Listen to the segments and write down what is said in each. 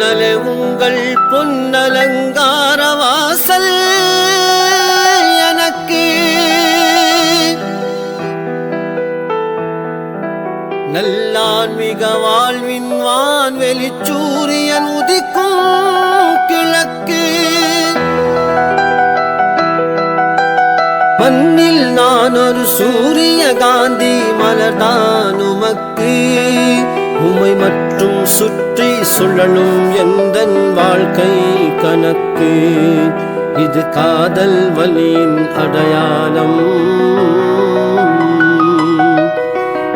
அண்ணலே உங்கள் பொன்னலங்கார வாசல் எனக்கு நல்லான்மிக வாழ்வின் வான்வெளி சூரியன் உதிக்கும் கிழக்கு. மண்ணில் நான் ஒரு சூரிய காந்தி மலர்தான் உமக்கு. உமை மட்டும் சுற்றி சுழலும் எந்த வாழ்க்கை கணக்கு? இது காதல் வலியின் அடையாளம்.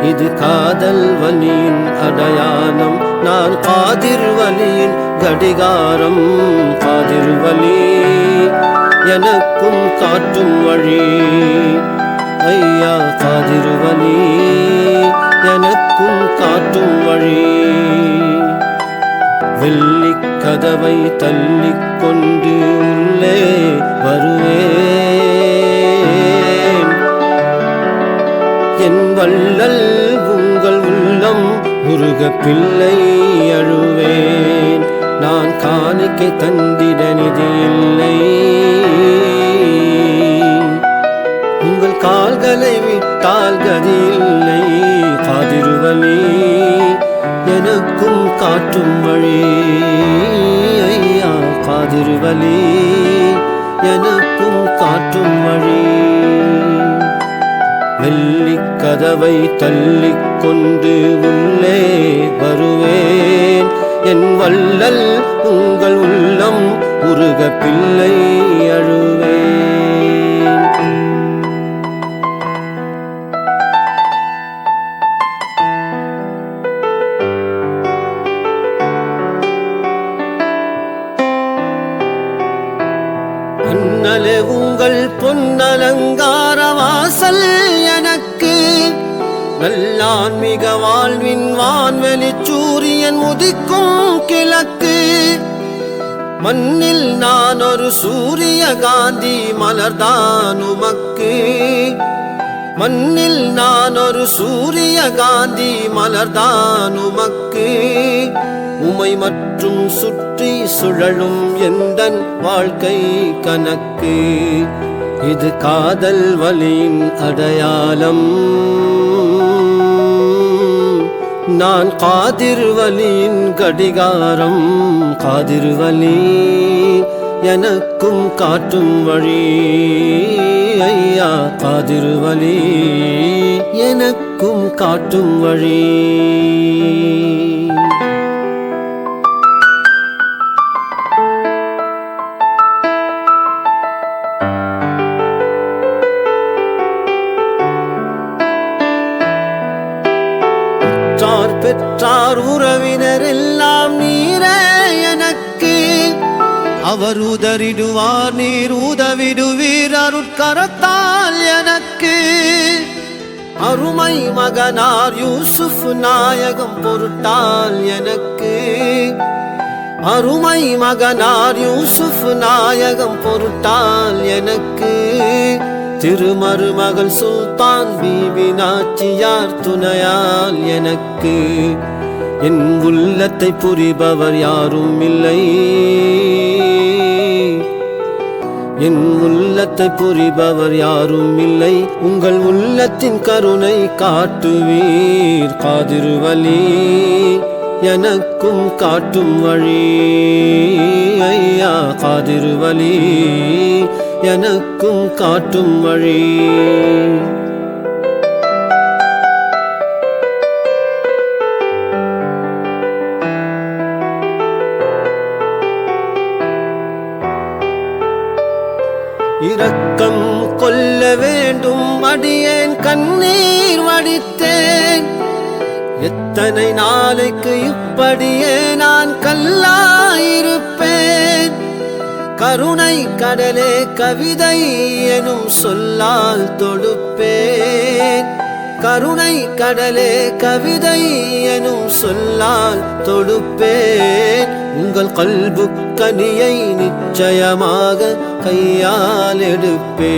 இது காதல் வலியின் அடையாளம். நான் காதிர் வலியின் கடிகாரம். காதிர் வலி எனக்கும் காட்டும் வழி. ஐயா காதிர் வலி எனக்கும் காட்டும் வழி. வெள்ளி கதவை தள்ளிக்கொண்டு உள்ளே வருவேன். என் வள்ளல் உங்கள் உள்ளம் முருக பிள்ளை அழுவேன். நான் காணிக்கை தந்திட நிதி இல்லை. எனக்கும் காட்டும் வழி ஐயா காதிருவலி. எனக்கும் காட்டும் வழி. வெள்ளி கதவை தள்ளிக் கொண்டு உள்ளே வருவேன். என் வள்ளல் உங்கள் உள்ளம் உருக பிள்ளை அழுவேன். அண்ணலே உங்கள் பொன்னலங்கார வாசல் எனக்கு. நல்லான்மிக வாழ்வின் வான்வெளி சூரியன் உதிக்கும் கிழக்கு. மண்ணில் நான் ஒரு சூரிய காந்தி மலர்தான் உமக்கு. மண்ணில் நான் ஒரு சூரிய காந்தி மலர்தான் உமக்கு. உமை மற்றும் சுற்றி சுழலும் எந்தன் வாழ்க்கை கணக்கு? இது காதல் வலியின் அடையாளம். நான் காதிர்வலியின் கடிகாரம். காதிர்வலி எனக்கும் காட்டும் வழி. ஐயா எனக்கும் காட்டும் வழி. பெற்றார் உறவினர் எல்லாம் நீரே. அவர் உதறிடுவார் நீர் உதவிடுவீர் அருட்கரத்தால் எனக்கு. அருமை மகனார் யூசுப் நாயகம் பொருட்டால் எனக்கு. அருமை மகனார் யூசுப் நாயகம் பொருட்டால் எனக்கு. திருமருமகள் சுல்தான் பீபி நாச்சியார் துணையால் எனக்கு. என் உள்ளத்தை புரிபவர் யாரும் இல்லை. உள்ளத்தை புரிபவர் யாரும் இல்லை. உங்கள் உள்ளத்தின் கருணை காட்டுவீர். காதிருவலி எனக்கும் காட்டும் வழி. ஐயா காதிருவலி எனக்கும் காட்டும் வழி. இரக்கம் கொல்ல வேண்டும். அடியேன் கண்ணீர் வடித்தேன். எத்தனை நாளைக்கு இப்படியே நான் கல்லாயிருப்பேன். கருணை கடலே கவிதை எனும் சொல்லால் தொடுப்பேன். கருணை கடலே கவிதை எனும் சொல்லால் தொடுப்பேன். உங்கள் கல்பு கனியை நிச்சயமாக கையால் எடுப்பே